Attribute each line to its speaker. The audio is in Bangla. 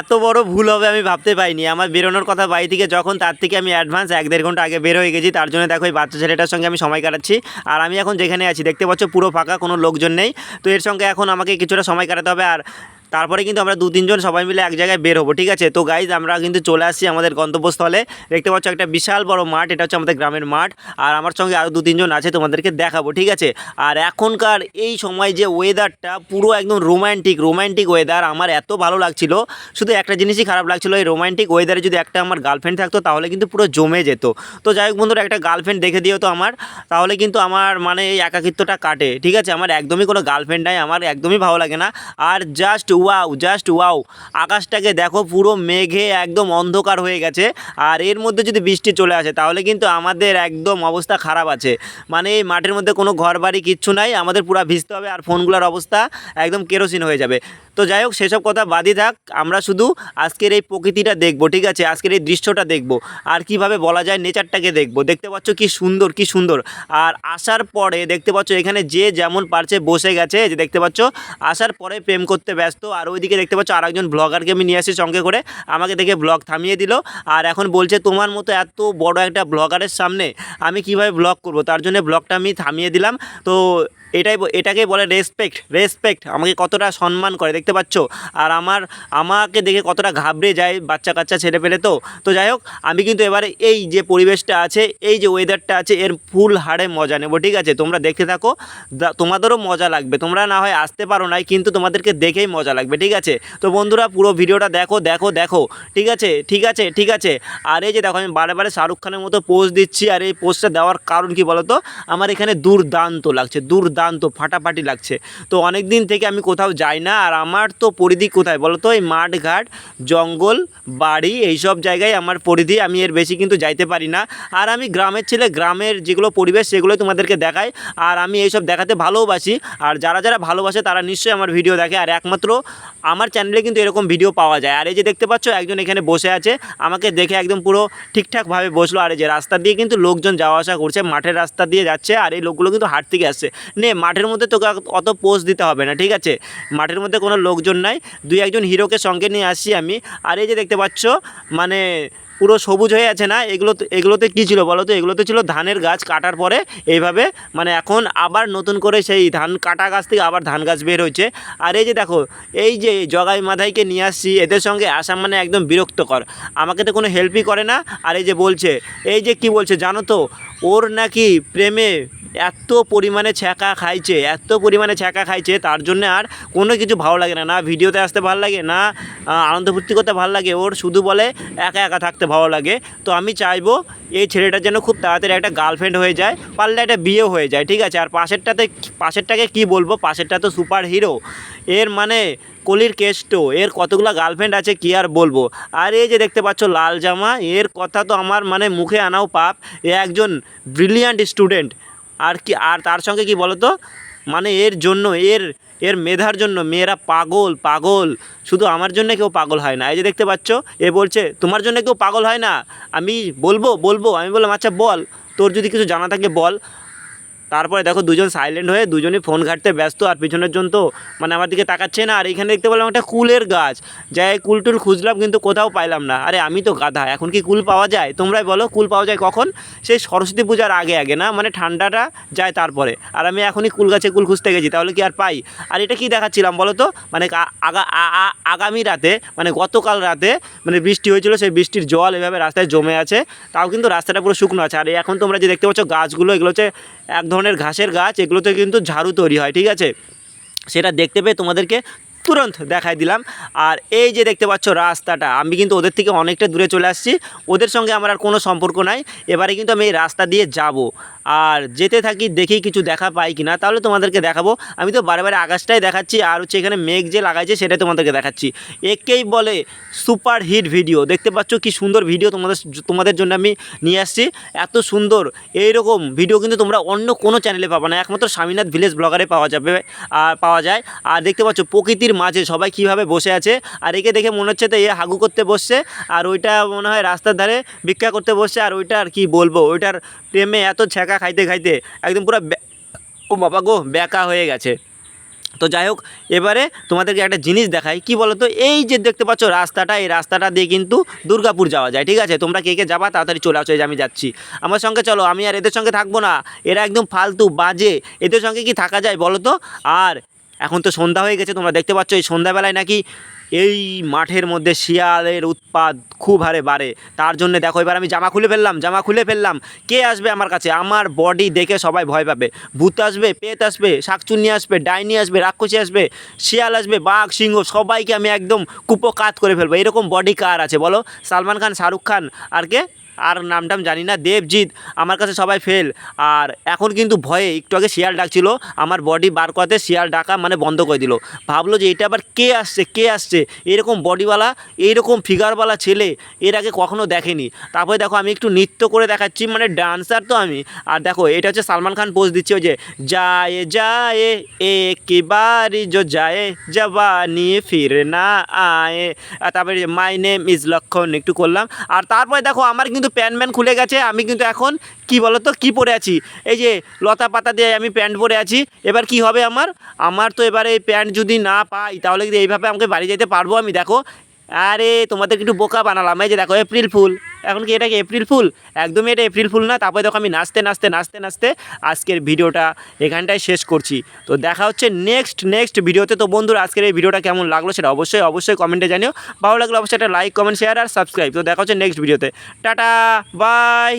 Speaker 1: এত বড় ভুল হবে আমি ভাবতে পাইনি আমার বেরোনোর কথা বাড়ি থেকে যখন, তার থেকে আমি অ্যাডভান্স এক দেড় ঘণ্টা আগে বের হয়ে গেছি। তার জন্য দেখো এই বাচ্চা ছেলেটার সঙ্গে আমি সময় কাটাচ্ছি। আর আমি এখন যেখানে আছি, দেখতে পাচ্ছ পুরো ফাঁকা, কোনো লোকজন নেই। তো এর সঙ্গে এখন আমাকে কিছুটা সময় কাটাতে হবে। আর তারপরে কিন্তু আমরা দু তিনজন সবাই মিলে এক জায়গায় বের হব, ঠিক আছে? তো গাইজ আমরা কিন্তু চলে আসছি আমাদের গন্তব্যস্থলে। দেখতে পাচ্ছ একটা বিশাল বড় মাঠ, এটা হচ্ছে আমাদের গ্রামের মাঠ। আর আমার সঙ্গে আরও দু তিনজন আছে, তোমাদেরকে দেখাবো, ঠিক আছে? আর এখনকার এই সময় যে ওয়েদারটা পুরো একদম রোম্যান্টিক রোম্যান্টিক ওয়েদার আমার এত ভালো লাগছিল। শুধু একটা জিনিসই খারাপ লাগছিল, এই রোম্যান্টিক ওয়েদারে যদি একটা আমার গার্লফ্রেন্ড থাকতো, তাহলে কিন্তু পুরো জমে যেত। তো যাই হোক বন্ধুরা, একটা গার্লফ্রেন্ড দেখে দিও তো আমার। তাহলে কিন্তু আমার মানে এই একাকিত্বটা কাটে, ঠিক আছে? আমার একদমই কোনো গার্লফ্রেন্ড নাই, আমার একদমই ভালো লাগে না। আর জাস্ট ওয়াও জাস্ট ওয়াও। আকাশটাকে দেখো, পুরো মেঘে একদম অন্ধকার হয়ে গেছে। আর এর মধ্যে যদি বৃষ্টি চলে আসে, তাহলে কিন্তু আমাদের একদম অবস্থা খারাপ আছে। মানে এই মাঠের মধ্যে কোনো ঘর বাড়ি কিচ্ছু নাই, আমাদের পুরো ভিজতে হবে আর ফোনগুলোর অবস্থা একদম কেরোসিন হয়ে যাবে। তো যাই হোক, সেসব কথা বাদই থাক, আমরা শুধু আজকের এই প্রকৃতিটা দেখব, ঠিক আছে? আজকের এই দৃশ্যটা দেখব। আর কীভাবে বলা যায় নেচারটাকে দেখব? দেখতে পাচ্ছ কি সুন্দর কি সুন্দর। আর আসার পরে দেখতে পাচ্ছ এখানে যে যেমন পারছে বসে গেছে যে দেখতে পাচ্ছ? আসার পরে প্রেম করতে ব্যস্ত। আর ওইদিকে দেখতে পাচ্ছ আর একজন ব্লগারকে আমি নিয়ে আসি সঙ্গে করে। আমাকে দেখে ব্লগ থামিয়ে দিল। আর এখন বলছে, তোমার মতো এত বড় একটা ব্লগারের সামনে আমি কীভাবে ব্লগ করব? তার জন্য ব্লগটা আমি থামিয়ে দিলাম। তো এটাই এটাকেই বলে রেসপেক্ট রেসপেক্ট আমাকে কতটা সম্মান করে। দেখতে পাচ্ছ। আর আমার, আমাকে দেখে কতটা ঘাবড়ে যায় বাচ্চা কাচ্চা ছেলে পেলে তো। তো যাই হোক, আমি কিন্তু এবারে এই যে পরিবেশটা আছে, এই যে ওয়েদারটা আছে, এর ফুল হাড়ে মজা নেব, ঠিক আছে? তোমরা দেখতে থাকো। তোমাদেরও মজা লাগবে। তোমরা না হয় আসতে পারো নাই, কিন্তু তোমাদেরকে দেখেই মজা লাগবে, ঠিক আছে? তো বন্ধুরা, পুরো ভিডিওটা দেখো দেখো দেখো, ঠিক আছে? ঠিক আছে ঠিক আছে? আর এই যে দেখো, আমি বারে বারে শাহরুখ খানের মতো পোস্ট দিচ্ছি, আর এই পোস্টটা দেওয়ার কারণ কি বলো তো আমার এখানে দুর্দান্ত লাগছে, দুর্দান্ত, ফাটাফাটি লাগছে। তো অনেক দিন থেকে আমি কোথাও যাই না, আর আমার তো পরিধি কোথায়? বলো তো, এই মাঠ, ঘাট, জঙ্গল, বাড়ি, এইসব জায়গায় আমার পরিধি, আমি এর বেশি কিন্তু যাইতে পারি না। আর আমি গ্রামের ছেলে, গ্রামের যেগুলো পরিবেশ সেগুলো তোমাদেরকে দেখাই। আর আমি এইসব দেখাতে ভালোবাসি। আর যারা যারা ভালোবাসে, তারা নিশ্চয়ই আমার ভিডিও দেখে। আর একমাত্র আমার চ্যানেলে কিন্তু এরকম ভিডিও পাওয়া যায়। আর এই যে দেখতে পাচ্ছ, একজন এখানে বসে আছে। আমাকে দেখে একদম পুরো ঠিকঠাকভাবে বসল। আর এই যে রাস্তা দিয়ে কিন্তু লোকজন যাওয়া আসা করছে, মাঠের রাস্তা দিয়ে যাচ্ছে। আর এই লোকগুলো কিন্তু হাট থেকে আসছে। নে, মাঠের মধ্যে তোকে অত পোস্ট দিতে হবে না, ঠিক আছে? মাঠের মধ্যে কোনো লোকজন নাই। দুই একজন হিরোকে সঙ্গে নিয়ে আসছি আমি। আর এই যে দেখতে পাচ্ছ মানে পুরো সবুজ হয়ে আছে না? এগুলো এগুলোতে কী ছিল বলো তো? এগুলোতে ছিল ধানের গাছ কাটার পরে এইভাবে মানে এখন আবার নতুন করে সেই ধান কাটা গাছ থেকে আবার ধান গাছ বের হয়েছে। আর এই যে দেখো, এই যে জগাই মাধাইকে নিয়ে আসছি, এদের সঙ্গে আসা মানে একদম বিরক্তকর। আমাকে তো কোনো হেল্পই করে না। আর এই যে বলছে, এই যে কি বলছে জানো তো? ওর নাকি প্রেমে এত পরিমাণে ছ্যাঁকা খাইছে, এত পরিমাণে ছ্যাঁকা খাইছে, তার জন্য আর কোনো কিছু ভালো লাগে না না ভিডিওতে আসতে ভালো লাগে, না আনন্দ ফুর্তি করতে ভালো লাগে, ওর শুধু বলে একা একা থাকতে ভালো লাগে। তো আমি চাইব এই ছেলেটার যেন খুব তাড়াতাড়ি একটা গার্লফ্রেন্ড হয়ে যায়, পারলে একটা বিয়ে হয়ে যায়, ঠিক আছে? আর পাশেরটাতে পাশেরটাকে কি বলব? পাশেরটা তো সুপার হিরো। এর মানে কলির কেষ্ট এর কতগুলো গার্লফ্রেন্ড আছে কি আর বলব? আর এই যে দেখতে পাচ্ছ লাল জামা, এর কথা তো আমার মানে মুখে আনাও পাপ, এ একজন ব্রিলিয়ান্ট স্টুডেন্ট আর কি, আর তার সঙ্গে কি বলো তো মানে এর জন্য, এর এর মেধার জন্য মেয়েরা পাগল পাগল। শুধু আমার জন্য কেউ পাগল হয় না। এই যে দেখতে পাচ্ছ, এ বলছে, তোমার জন্য কেউ পাগল হয় না। আমি বলব বলব। আমি বললাম আচ্ছা বল। তোর যদি কিছু জানা থাকে, বল। তারপরে দেখো দুজন সাইলেন্ট হয়ে দুজনই ফোন ঘাটতে ব্যস্ত আর পিছনের জন তো মানে আমার দিকে তাকাচ্ছে না। আর এখানে দেখতে পেলাম একটা কুলের গাছ। যাই কুল টুল খুঁজলাম কিন্তু কোথাও পাইলাম না। আরে আমি তো গাধা, এখন কি কুল পাওয়া যায়? তোমরাই বলো, কুল পাওয়া যায় কখন? সেই সরস্বতী পূজার আগে আগে না? মানে ঠান্ডাটা যায় তারপরে। আর আমি এখনই কুল গাছে কুল খুঁজতে গেছি, তাহলে কি আর পাই? আর এটা কি দেখাচ্ছিলাম বলো তো? মানে আগামী রাতে মানে গতকাল রাতে মানে বৃষ্টি হয়েছিল, সেই বৃষ্টির জল এভাবে রাস্তায় জমে আছে। তাও কিন্তু রাস্তাটা পুরো শুকনো আছে। আর এখন তোমরা যে দেখতে পাচ্ছ গাছগুলো, এগুলো হচ্ছে এক ধরনের ঘাসের গাছ এগুলোতে কিন্তু ঝাড়ু তৈরি হয় ঠিক আছে? সেটা দেখতে পেয়ে তোমাদেরকে তুরন্ত দেখাই দিলাম। আর এই যে দেখতে পাচ্ছ রাস্তাটা, আমি কিন্তু ওদের থেকে অনেকটা দূরে চলে আসছি। ওদের সঙ্গে আমার আর কোনো সম্পর্ক নাই। এবারে কিন্তু আমি এই রাস্তা দিয়ে যাব। আর যেতে থাকি, দেখি কিছু দেখা পাই কি না তাহলে তোমাদেরকে দেখাবো। আমি তো বারে বারে আকাশটাই দেখাচ্ছি, আর হচ্ছে এখানে মেঘ যে লাগাইছে সেটাই তোমাদেরকে দেখাচ্ছি। একেই বলে সুপার হিট ভিডিও। দেখতে পাচ্ছ কি সুন্দর ভিডিও তোমাদের তোমাদের জন্য আমি নিয়ে আসছি। এত সুন্দর এই রকম ভিডিও কিন্তু তোমরা অন্য কোনো চ্যানেলে পাবে না। একমাত্র স্বামীনাথ ভিলেজ ব্লগারে পাওয়া যাবে আর পাওয়া যায়। আর দেখতে পাচ্ছ প্রকৃতির মাঝে, সবাই কীভাবে বসে আছে? আর একে দেখে মনে হচ্ছে তো এ হাগু করতে বসছে, আর ওইটা মনে হয় রাস্তার ধারে ভিক্ষা করতে বসছে, আর ওইটা আর কি বলব, ওইটার প্রেমে এত ছ্যাঁকা খাইতে খাইতে একদম পুরো ও বাবা গো ব্যাকা হয়ে গেছে। তো যাই হোক, এবারে তোমাদেরকে একটা জিনিস দেখাই, কি বলো তো এই যে দেখতে পাচ্ছ রাস্তাটা, এই রাস্তাটা দিয়ে কিন্তু দুর্গাপুর যাওয়া যায়, ঠিক আছে? তোমরা কে কে যাবা তাড়াতাড়ি চলে আসো যে আমি যাচ্ছি। আমার সঙ্গে চলো, আমি আর এদের সঙ্গে থাকব না, এরা একদম ফালতু, বাজে, এদের সঙ্গে কি থাকা যায় বলো তো আর এখন তো সন্ধ্যা হয়ে গেছে, তোমরা দেখতে পাচ্ছ এই সন্ধ্যাবেলায় নাকি এই মাঠের মধ্যে শিয়ালের উৎপাদ খুব হারে বাড়ে। তার জন্য দেখো, এবার আমি জামা খুলে ফেললাম, জামা খুলে ফেললাম। কে আসবে আমার কাছে? আমার বডি দেখে সবাই ভয় পাবে। ভূত আসবে, পেত আসবে, শাকচুন্নি আসবে, ডাইনি আসবে, রাক্ষসী আসবে, শিয়াল আসবে, বাঘ, সিংহ, সবাইকে আমি একদম কুপোকাত করে ফেলব। এরকম বডি কার আছে বলো? সালমান খান, শাহরুখ খান, আর কে? আর নামটাম জানি না, দেবজিৎ, আমার কাছে সবাই ফেল আর এখন কিন্তু ভয়ে একটু আগে শিয়াল ডাকছিল, আমার বডি বার করাতে শিয়াল ডাকা মানে বন্ধ করে দিল। ভাবলো যে এটা আবার কে আসছে কে আসছে? এরকম বডিওয়ালা এইরকম ফিগারওয়ালা ছেলে, এর আগে কখনো দেখেনি। তারপরে দেখো আমি একটু নৃত্য করে দেখাচ্ছি মানে ডান্সার তো আমি। আর দেখো, এটা হচ্ছে সালমান খান পোজ দিচ্ছে ওই যে, যায় যায়, একেবারে জো যায় জবানি ফির না আয়ে। তারপরে মাই নেম ইজ লক্ষণ, একটু করলাম। আর তারপরে দেখো, আমার কিন্তু প্যান্ট ম্যান খুলে গেছে, আমি কিন্তু এখন কি বলো তো কী পরে আছি? এই যে লতা পাতা দিয়ে আমি প্যান্ট পরে আছি, এবার কি হবে আমার? আমার তো এবারে এই প্যান্ট যদি না পাই, তাহলে কিন্তু এইভাবে আমাকে বাড়ি যেতে পারব আমি, দেখো। আরে তোমাদের একটু বোকা বানালাম। এই যে দেখো এপ্রিল ফুল। এখন কি এটা কি এপ্রিল ফুল? একদমই এটা এপ্রিল ফুল না। তারপরে দেখো আমি নাচতে নাচতে নাচতে নাচতে আজকের ভিডিওটা এখানটায় শেষ করছি। তো দেখা হচ্ছে নেক্সট নেক্সট ভিডিওতে। তো বন্ধুরা, আজকের এই ভিডিওটা কেমন লাগল সেটা অবশ্যই অবশ্যই কমেন্টে জানিও। ভালো লাগল অবশ্যই একটা লাইক কমেন্ট শেয়ার আর সাবস্ক্রাইব তো দেখা হচ্ছে নেক্সট ভিডিওতে। Tata bye